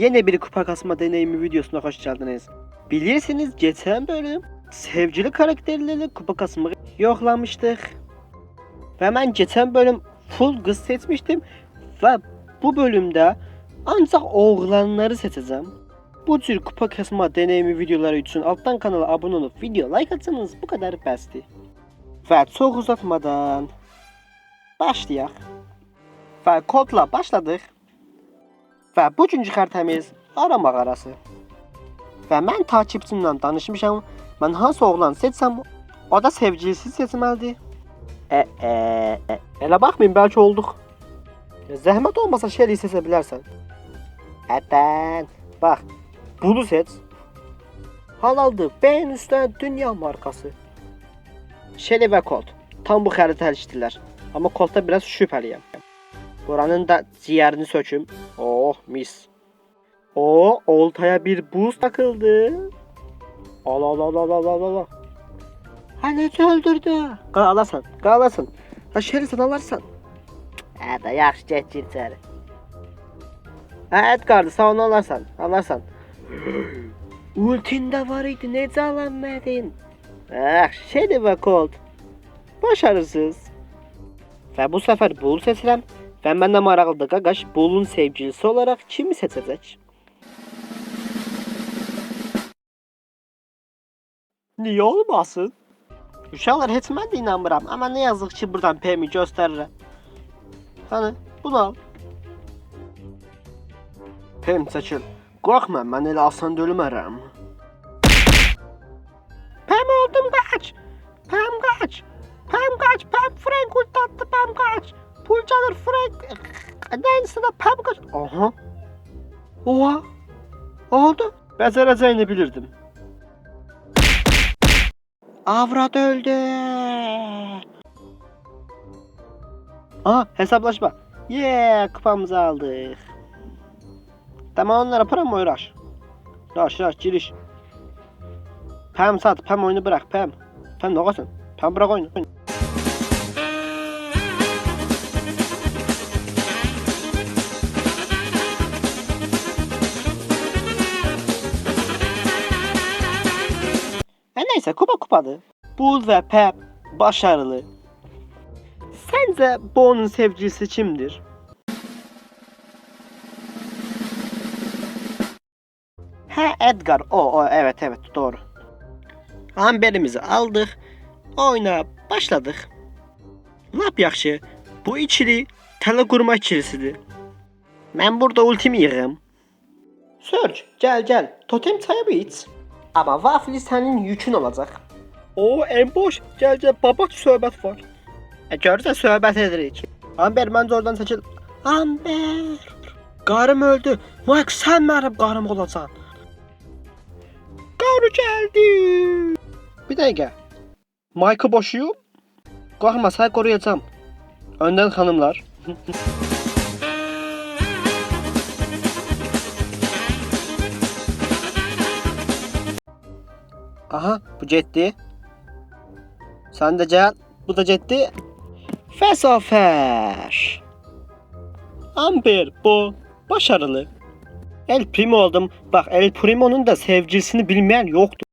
Yeni bir kupa kasma deneyimi videosuna hoş geldiniz. Bilirsiniz geçen bölüm sevgili karakterleri kupa kasmayı yoklamıştık. Ve ben geçen bölüm full kız seçmiştim. Ve bu bölümde ancak oğlanları seçeceğim. Bu tür kupa kasma deneyimi videoları için alttan kanala abone olup video like atsanız bu kadar besti. Ve çok uzatmadan başlayaq. Və kodla başladıq. Və bugünkü xəritəmiz Ara mağarası. Və mən takipçimlə danışmışam. Mən hansı oğlan seçsəm, o da sevgilisi seçməlidir. E, e, e. Elə baxmayın, bəlkə olduq. Zəhmət olmasa Shelly seçə bilərsən. Hədən. Bax, bunu seç. Halaldır. Beyin üstə dünya markası. Shelly və Colt. Tam bu xəritə əlişdilər. Amma Coltda biraz şübhəliyəm. Buranın da ciğerini söküm. Oh mis. O oltaya bir buz takıldı. Al al al al al al al. Ne öldürdü? Qalasın, qalasın. Ha şerisin alarsan. Ha yaxşı get gir içəri. Ha Edgar'dı sağ onu alarsan, alarsan. Ultin de var idi, necə alanmadın? Ah, şeydi ve. Başarısız. Ve bu sefer Bull seçirəm və məndən maraqlıdır qaqaş Bull'un sevgilisi olaraq kimi seçəcək? Niyə olmasın? Uşaqlar heç mən də inanmıram, amma nə yazıq ki buradan Pem'i göstərirəm. Hani, bunu al. Pem çəkil. Qorxma, mən elə asan ölmərəm. Aha. Oha. Oldu. Becereceğini bilirdim. Avrat öldü. Aa hesaplaşma. Yeah kupamızı aldık. Tamam onlara para mı uğraş? Raş raş giriş. Pem sat, Pem oyunu bırak Pem. Pem ne olsun? Pem bırak oyunu. Neyse kupa kupadı. Bul ve Pep başarılı. Sence Bo'nun sevgilisi kimdir? He Edgar o o evet evet doğru. Amberimizi aldık. Oyuna başladık. Ne yap? Bu ikili tele kurma ikilisidir. Ben burada ultimi yığım. Surge gel gel. Totem çayı iç. Ama Waffle senin yükün olacak. O en boş. Gel gel babat söhbət var. E görürsən söhbət edirik. Amber məncə oradan çəkil. Amber. Qarım öldü. Mike sən mənim qarım olacaqsan. Qarı gəldi. Bir dəqiqə. Mike'ı boşuyum. Qorxma, səni qoruyacağam. Öndən xanımlar. Aha bu ciddi. Sen de gel. Bu da ciddi. Fesafer. Amber bu başarılı. El Primo oldum. Bak El Primo'nun da sevgilisini bilmeyen yoktu.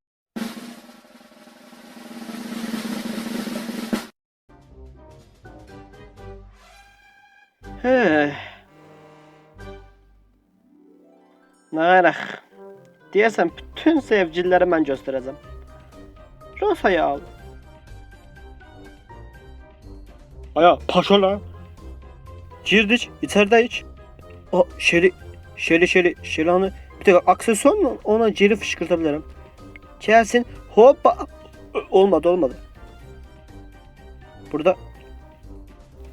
Narah. Diyesem bütün sevgilileri ben göstereceğim. Rosa'yı al. Aya paşola. Girdik içeride iç. O şeri şeri şeri şeri hani bir tek aksesuarla ona geri fışkırtabilirim. Gelsin hoppa. Olmadı olmadı. Burada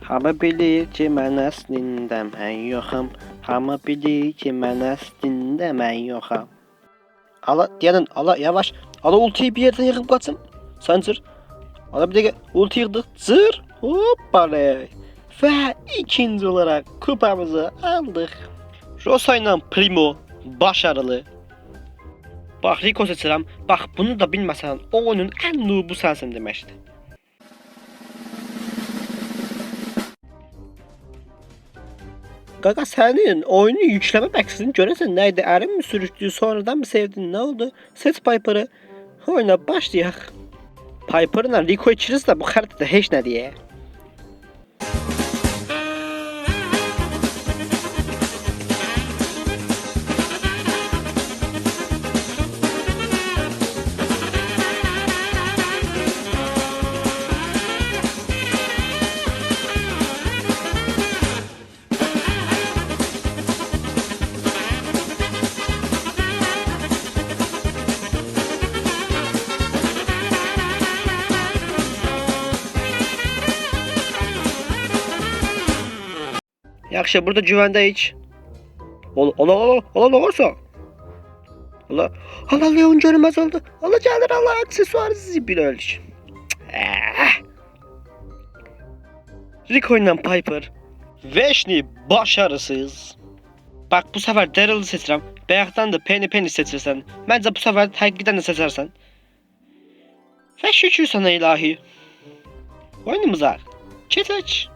Hamı bilir ki mən əslində mən yoxam. Hamı bilir ki mən əslində mən yoxam. Ala diyenin ala yavaş. Ala ultiyi bir yerden yıkıp kaçın. Sancır. Ala bir de ulti yıktık. Zır. Hoppale. Ve ikinci olarak kupamızı aldık. Rosa ile Primo başarılı. Bak Rico seçirəm. Bak bunu da bilməsən o oyunun en noobu sensin deməkdir. Gaga senin oyunu yükleme maksatın göresen neydi? Erin mi sürüştü sonradan mı sevdin ne oldu? Seç Piper'ı. Oyuna başlayak. Piper'la Rico içiriz de bu haritada hiç ne diye. Yaxşı burada güvende iç. Ol, ola ola ola ne olursa. Allah Allah Leon görünmez oldu. Allah gelir Allah aksesuar zibil öldük. Eh. Rico ile Piper. Veşni başarısız. Bak bu sefer Daryl'ı seçirəm. Bayaqdan da Penny Penny seçirsən. Məncə bu sefer həqiqətən də seçərsən. Və şükür sana ilahi. Oyunumuza keçək.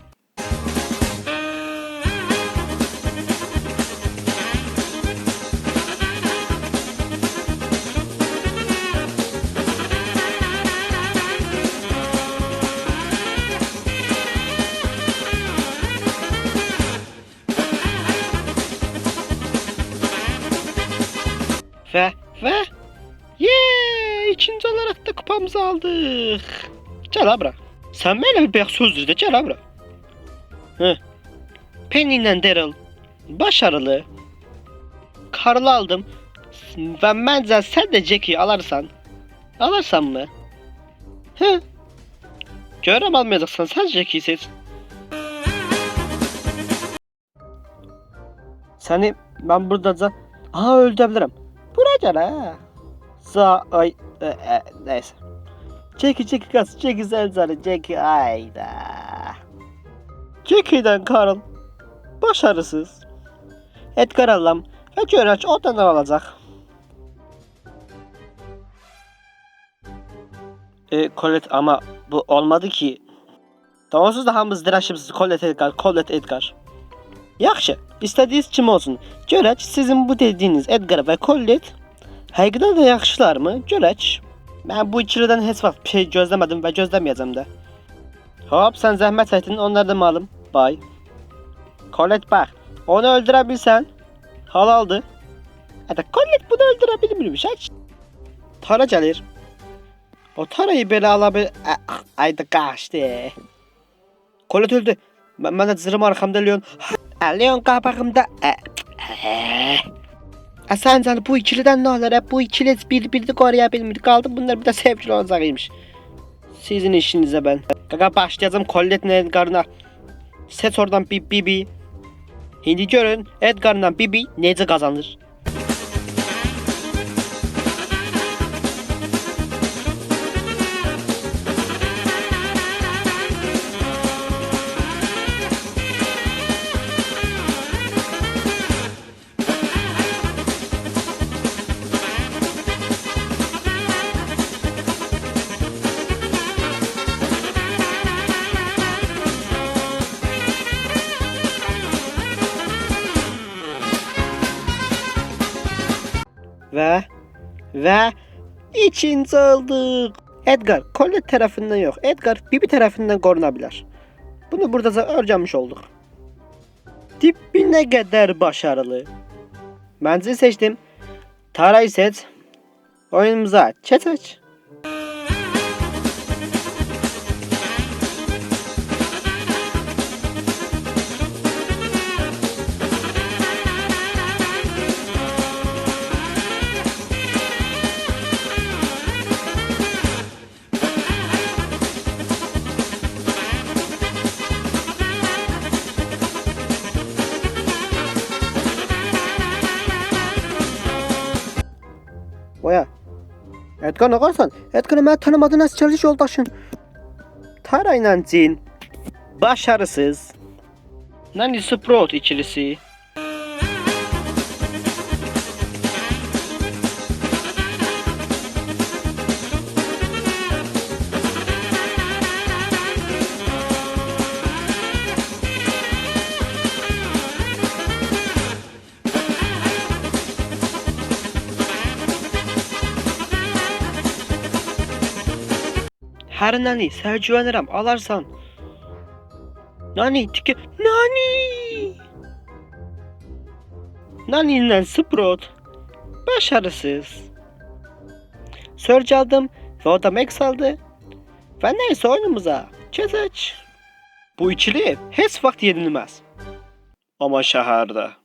Ve ve Yeee ikinci olarak da kupamızı aldık. Gel abra. Sen benimle bir beyaz söz de gel abra. Hı. Penny ile Daryl başarılı. Karlı aldım. Ve bence sen de Jack'i alırsan. Alırsan mı? Hı. Görem almayacaksan sen Jack'i seç. Seni ben burada da... Aha öldürebilirim. Ha. Sağ ay e, e, neyse. Çeki çeki kas çeki sen sana çeki ayda. Çeki'den Karl başarısız. Edgar Allam ve Göraç odadan alacak. E, Colette ama bu olmadı ki. Onsuz da hamımız dirəşibsiz Colette Edgar, Colette Edgar. Yaxşı, istədiyiniz kim olsun. Görək sizin bu dediyiniz Edgar və Colette həqiqətən də yaxşılarmı? Görək. Mən bu ikilidən heç vaxt bir şey gözləmədim və gözləməyəcəm də. Hop, sən zəhmət çəkdin, onları da malım. Bay. Colette bax, onu öldürə bilsən, halaldır. Hətta Colette bunu öldürə bilmirmiş, heç. Tara gəlir. O Tara'yı belə ala bil... Ə, Ayda qaçdı. Colette öldü. Mən, mən də zırım arxamda Leon. Leon qabağımda. Ə, ə. Ə, sən canı bu ikilidən nə olar? Ə, bu ikili bir-birini qoruya bilmir. Qaldı bunlar bir də sevgili olacaqıymış. Sizin işinizə ben. Qaqa başlayacağım Colette Edgar'ına. Seç oradan bir Bibi. Şimdi görün Edgar'la Bibi necə qazanır. Ve ikinci olduk. Edgar Colette tarafından yok. Edgar Bibi tarafından korunabilir. Bunu burada da öğrenmiş olduk. Dibine kadar başarılı. Bence seçtim. Tara'yı seç. Oyunumuza çet aç. Edgar ne qarsan? Edgar'ı mən tanımadığın əsgərlik yoldaşın. Tara ilə Cin. Başarısız. Nani Sprout ikilisi. Nəni, sənə güvənirəm, alarsan. Nani, tiki, Nani! Nani ilə Sprout. Başarısız. Surge aldım ve o da Max aldı. Ve neyse oyunumuza keçək. Bu ikili heç vaxt yenilməz. Ama şəhərdə.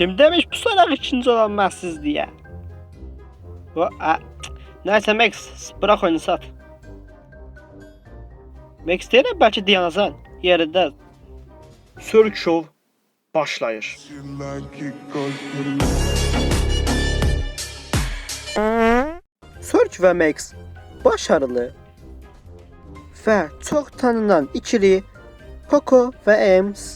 Kim demiş bu sorak ikinci olan məhsiz diye? Bu, a. Neyse Max, bırak oyunu sat. Max deyirəm bəlkə dayanacaq yerində. Sörk şov başlayır. Sörk və Max başarılı və çox tanınan ikili Poco və Ems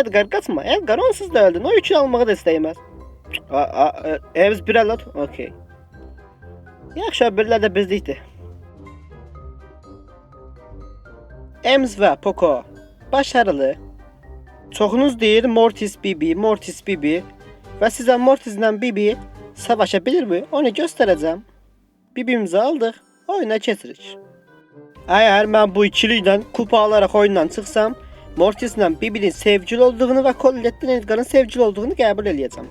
Edgar kaçma. Edgar onsuz da öldün. O üçün almağı da istəyməz. E, Evs bir ələt. Okey. Yaxşı, birlər də bizdikdir. Ems və Poco başarılı. Çoxunuz deyir Mortis Bibi, Mortis Bibi və sizə Mortislə Bibi savaşa bilirmi? Onu göstərəcəm. Bibimizi aldıq, oyuna keçirik. Əgər mən bu ikili ilə kupa alaraq oyundan çıxsam, Mortis'lə Bibi'nin sevgili olduğunu və Colette'nin Edgar'ın sevgili olduğunu qəbul eləyəcəm.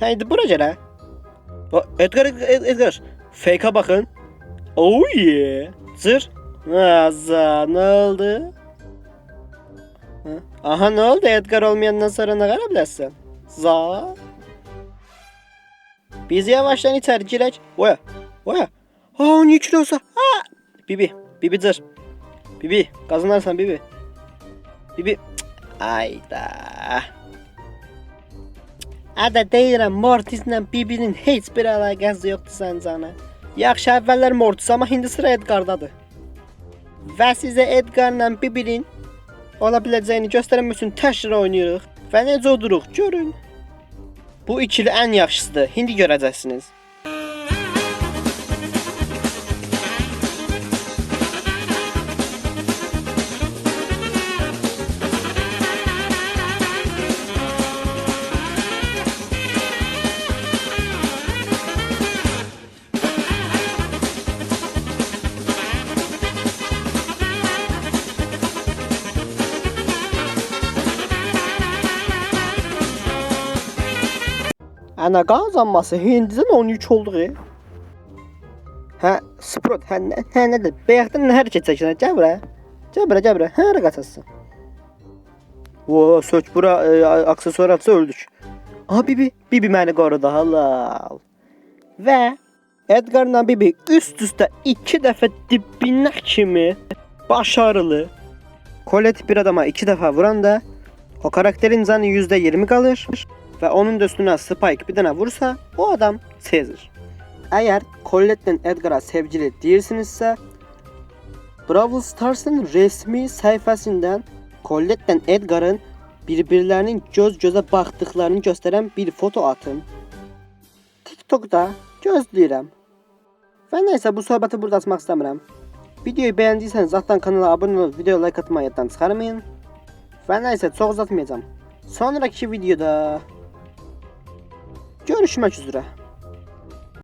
Hə, indi bura gələ. O, Edgar, Ed- Edgar, fake'a baxın. Oh yeah. Cır. Aza, nə oldu? Aha ne oldu Edgar olmayandan sonra ne kadar bilərsən? Za. Biz yavaştan içeri girək. Oya. Oya. Aa niye kilo olsa? Ha. Bibi. Bibi dır. Bibi. Kazanarsan Bibi. Bibi. Ayda. Ada deyirəm Mortislə Bibinin heç bir əlaqəsi yoxdur səncana. Yaxşı əvvəllər Mortis amma indi sıra Edgardadır. Və sizə Edgarla Bibinin ola biləcəyini göstərmək üçün təkrar oynayırıq və necə oduruq görün. Bu ikili ən yaxşısıdır. İndi görəcəksiniz. Ana qazanması Hindidən 13 oldu. Hə, Sprot, hə, nə, hə nədir? Bayaqdan nə hərəkət çəkirsən? Gəl bura. Gəl bura, gəl bura. Hə, hara qaçasın? O, sök bura, e, aksesuar atsa öldük. Aha Bibi, Bibi məni qorudu halal. Və Edgarla Bibi üst-üstə 2 dəfə dibinə kimi başarılı. Colette bir adama 2 dəfə vuranda o karakterin canı %20 qalır və onun da üstünə Spike bir dənə vursa, o adam sezir. Əgər Colette'den Edgar'a sevgili deyirsinizsə, Brawl Stars'ın resmi səhifəsindən Colette'den Edgar'ın bir-birlərinin göz-gözə baxdıqlarını göstərən bir foto atın. TikTok'da gözləyirəm. Və nəysə bu söhbəti burada açmaq istəmirəm. Videoyu bəyəndiyseniz zaten kanala abone olub video like atmayı yaddan çıxarmayın. Və nəysə çox uzatmayacağım. Sonraki videoda görüşmək üzrə.